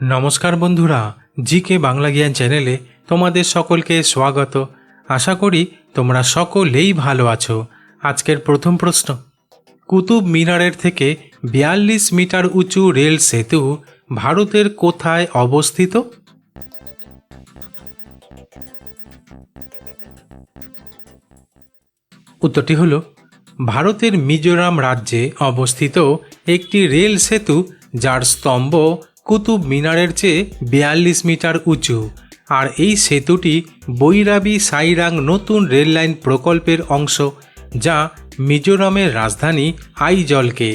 নমস্কার বন্ধুরা জি কে বাংলা জ্ঞান চ্যানেলে তোমাদের সকলকে স্বাগত। আশা করি তোমরা সকলেই ভালো আছো। আজকের প্রথম প্রশ্ন। কুতুব মিনারের থেকে বিয়াল্লিশ মিটার উঁচু রেল সেতু ভারতের কোথায় অবস্থিত? উত্তরটি হল, ভারতের মিজোরাম রাজ্যে অবস্থিত একটি রেল সেতু যার স্তম্ভ কুতুব মিনারের চেয়ে বিয়াল্লিশ মিটার উঁচু। আর এই সেতুটি বৈরাবি সাইরাং নতুন রেললাইন প্রকল্পের অংশ, যা মিজোরামের রাজধানী আইজলকে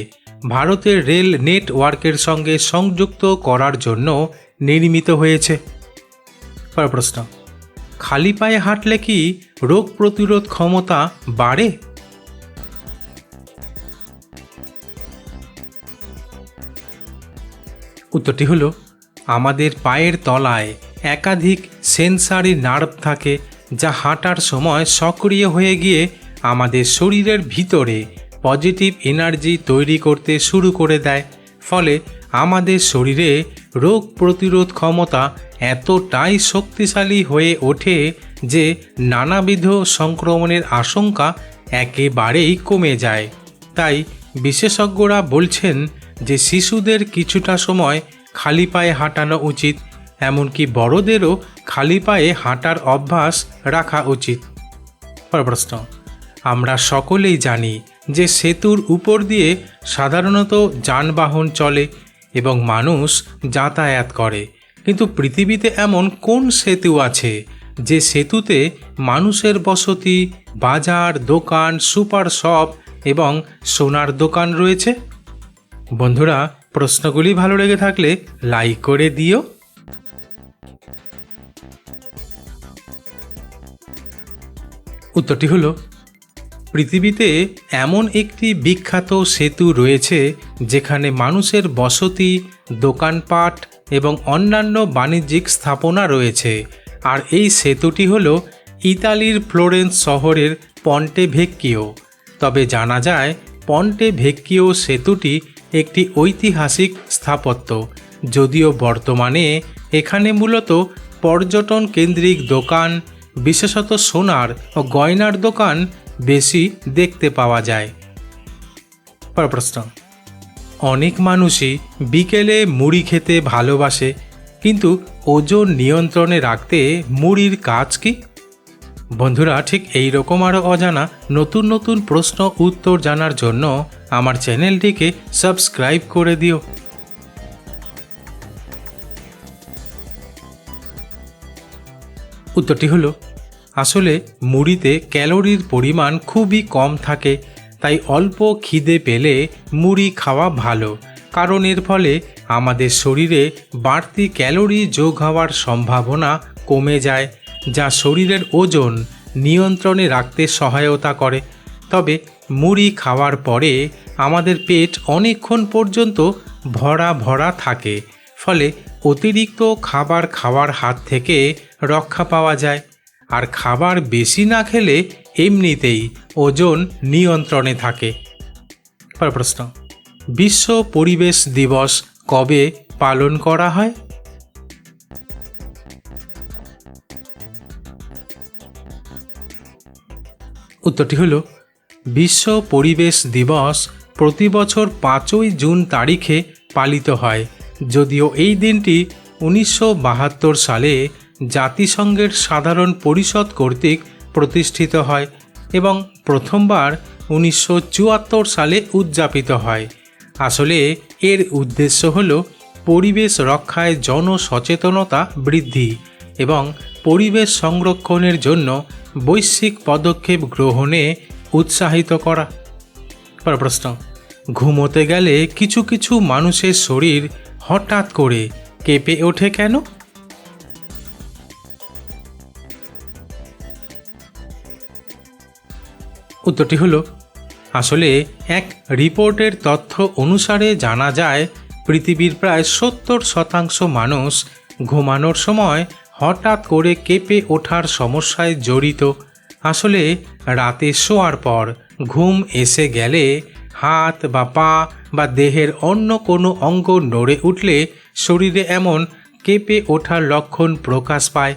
ভারতের রেল নেটওয়ার্কের সঙ্গে সংযুক্ত করার জন্য নির্মিত হয়েছে। প্রশ্ন, খালি পায়ে হাঁটলে কি রোগ প্রতিরোধ ক্ষমতা বাড়ে? উত্তরটি হলো, আমাদের পায়ের তলায় একাধিক সেন্সারি নার্ভ থাকে যা হাঁটার সময় সক্রিয় হয়ে গিয়ে আমাদের শরীরের ভিতরে পজিটিভ এনার্জি তৈরি করতে শুরু করে দেয়। ফলে আমাদের শরীরে রোগ প্রতিরোধ ক্ষমতা এতটাই শক্তিশালী হয়ে ওঠে যে নানাবিধ সংক্রমণের আশঙ্কা একেবারেই কমে যায়। তাই বিশেষজ্ঞরা বলছেন যে শিশুদের কিছুটা সময় খালি পায়ে হাঁটানো উচিত, এমনকি বড়দেরও খালি পায়ে হাঁটার অভ্যাস রাখা উচিত। প্রশ্ন, আমরা সকলেই জানি যে সেতুর উপর দিয়ে সাধারণত যানবাহন চলে এবং মানুষ যাতায়াত করে, কিন্তু পৃথিবীতে এমন কোন সেতু আছে যে সেতুতে মানুষের বসতি, বাজার, দোকান, সুপার শপ এবং সোনার দোকান রয়েছে? বন্ধুরা, প্রশ্নগুলি ভালো লেগে থাকলে লাইক করে দিও। উত্তরটি হলো, পৃথিবীতে এমন একটি বিখ্যাত সেতু রয়েছে যেখানে মানুষের বসতি, দোকানপাট এবং অন্যান্য বাণিজ্যিক স্থাপনা রয়েছে। আর এই সেতুটি হল ইতালির ফ্লোরেন্স শহরের পন্টে ভেক্কিও তবে জানা যায় পন্টে ভেক্কিও সেতুটি একটি ঐতিহাসিক স্থাপত্য, যদিও বর্তমানে এখানে মূলত পর্যটন কেন্দ্রিক দোকান, বিশেষত সোনার ও গয়নার দোকান বেশি দেখতে পাওয়া যায়। প্রশ্ন। অনেক মানুষই বিকেলে মুড়ি খেতে ভালোবাসে, কিন্তু ওজন নিয়ন্ত্রণে রাখতে মুড়ির কাজ কি? বন্ধুরা, ঠিক এই রকম আরও অজানা নতুন নতুন প্রশ্ন উত্তর জানার জন্য আমার চ্যানেলটিকে সাবস্ক্রাইব করে দিও। উত্তরটি হলো, আসলে মুড়িতে ক্যালোরির পরিমাণ খুবই কম থাকে, তাই অল্প খিদে পেলে মুড়ি খাওয়া ভালো, কারণ এর ফলে আমাদের শরীরে বাড়তি ক্যালোরি যোগ হওয়ার সম্ভাবনা কমে যায় যা শরীরের ওজন নিয়ন্ত্রণে রাখতে সহায়তা করে। তবে মুড়ি খাওয়ার পরে আমাদের পেট অনেকক্ষণ পর্যন্ত ভরা ভরা থাকে, ফলে অতিরিক্ত খাবার খাওয়ার হাত থেকে রক্ষা পাওয়া যায়। আর খাবার বেশি না খেলে এমনিতেই ওজন নিয়ন্ত্রণে থাকে। প্রশ্ন, বিশ্ব পরিবেশ দিবস কবে পালন করা হয়? উত্তরটি হল, বিশ্ব পরিবেশ দিবস প্রতি বছর পাঁচই জুন তারিখে পালিত হয়। যদিও এই দিনটি উনিশশো বাহাত্তর সালে জাতিসংঘের সাধারণ পরিষদ কর্তৃক প্রতিষ্ঠিত হয় এবং প্রথমবার উনিশশো চুয়াত্তর সালে উদযাপিত হয়। আসলে এর উদ্দেশ্য হল পরিবেশ রক্ষায় জনসচেতনতা বৃদ্ধি এবং পরিবেশ সংরক্ষণের জন্য বৈশ্বিক পদক্ষেপ গ্রহণে উৎসাহিত করা। পর প্রশ্ন ঘুমোতে গেলে কিছু কিছু মানুষের শরীর হঠাৎ করে কেঁপে ওঠে কেন? উত্তরটি হলো, আসলে এক রিপোর্টের তথ্য অনুসারে জানা যায়, পৃথিবীর প্রায় সত্তর শতাংশ মানুষ ঘুমানোর সময় হঠাৎ করে কেঁপে ওঠার সমস্যায় জড়িত। আসলে রাতে শোয়ার পর ঘুম এসে গেলে হাত বা পা বা দেহের অন্য কোনো অঙ্গ নড়ে উঠলে শরীরে এমন কেঁপে ওঠার লক্ষণ প্রকাশ পায়।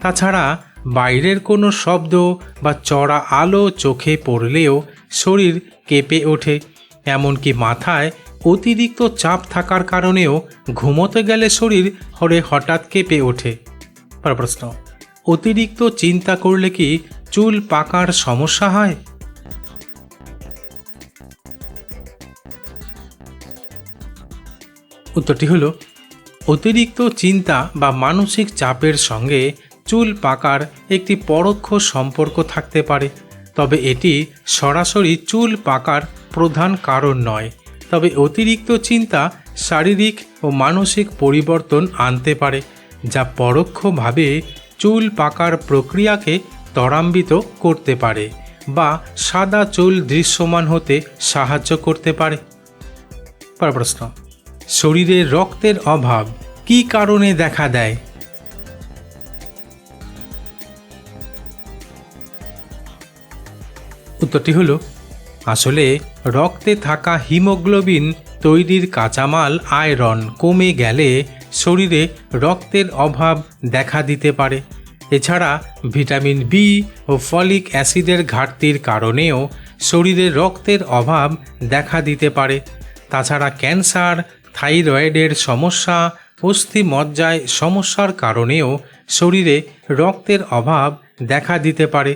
তাছাড়া বাইরের কোনো শব্দ বা চড়া আলো চোখে পড়লেও শরীর কেঁপে ওঠে। এমনকি মাথায় অতিরিক্ত চাপ থাকার কারণেও ঘুমোতে গেলে শরীর হরে হঠাৎ কেঁপে ওঠে। প্রশ্ন, অতিরিক্ত চিন্তা করলে কি চুল পাকার সমস্যা হয়? উত্তরটি হলো, অতিরিক্ত চিন্তা বা মানসিক চাপের সঙ্গে চুল পাকার একটি পরোক্ষ সম্পর্ক থাকতে পারে। তবে এটি সরাসরি চুল পাকার প্রধান কারণ নয়। তবে অতিরিক্ত চিন্তা শারীরিক ও মানসিক পরিবর্তন আনতে পারে। যা পরোক্ষভাবে চুল পাকার প্রক্রিয়াকে ত্বরান্বিত করতে পারে বা সাদা চুল দৃশ্যমান হতে সাহায্য করতে পারে। প্রশ্ন, শরীরে রক্তের অভাব কী কারণে দেখা দেয়? উত্তরটি হলো, আসলে রক্তে থাকা হিমোগ্লোবিন তৈরির কাঁচামাল আয়রন কমে গেলে শরীরে রক্তের অভাব দেখা দিতে পারে। এছাড়া ভিটামিন বি ও ফলিক অ্যাসিডের ঘাটতির কারণেও শরীরে রক্তের অভাব দেখা দিতে পারে। তাছাড়া ক্যান্সার, থাইরয়েডের সমস্যা, অস্থি মজ্জায় সমস্যার কারণেও শরীরে রক্তের অভাব দেখা দিতে পারে।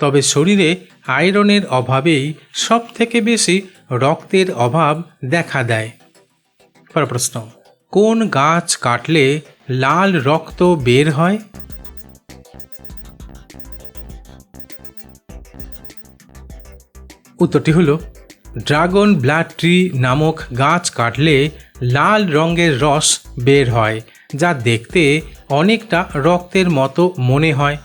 তবে শরীরে আয়রনের অভাবেই সব থেকে বেশি রক্তের অভাব দেখা দেয়। প্রশ্ন কোন গাছ কাটলে লাল রক্ত বের হয়? উত্তরটি হলো, ড্রাগন ব্লাড ট্রি নামক গাছ কাটলে লাল রঙের রস বের হয়, যা দেখতে অনেকটা রক্তের মতো মনে হয়।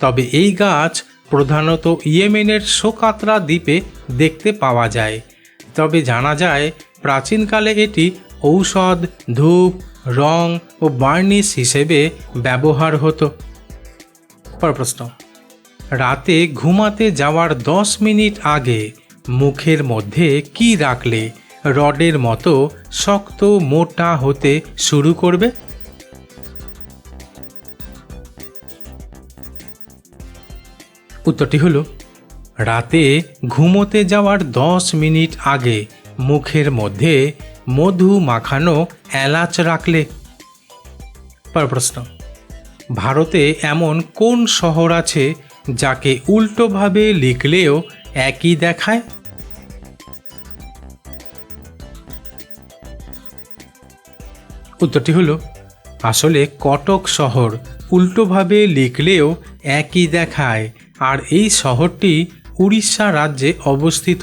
তবে এই গাছ প্রধানত ইয়েমেনের সোকাত্রা দ্বীপে দেখতে পাওয়া যায়। তবে জানা যায়, প্রাচীনকালে এটি ঔষধ, ধূপ, রং ও বার্নিশ হিসেবে ব্যবহার হতো। পর প্রশ্ন। রাতে ঘুমাতে যাওয়ার দশ মিনিট আগে মুখের মধ্যে কি রাখলে রডের মতো শক্ত মোটা হতে শুরু করবে? উত্তরটি হলো, রাতে ঘুমোতে যাওয়ার দশ মিনিট আগে মুখের মধ্যে মধু মাখানো এলাচ রাখলে? পর প্রশ্ন। ভারতে এমন কোন শহর আছে যাকে উল্টোভাবে লিখলেও একই দেখায়? উত্তরটি হলো, আসলে কটক শহর উল্টোভাবে লিখলেও একই দেখায়, আর এই শহরটি উড়িষ্যা রাজ্যে অবস্থিত।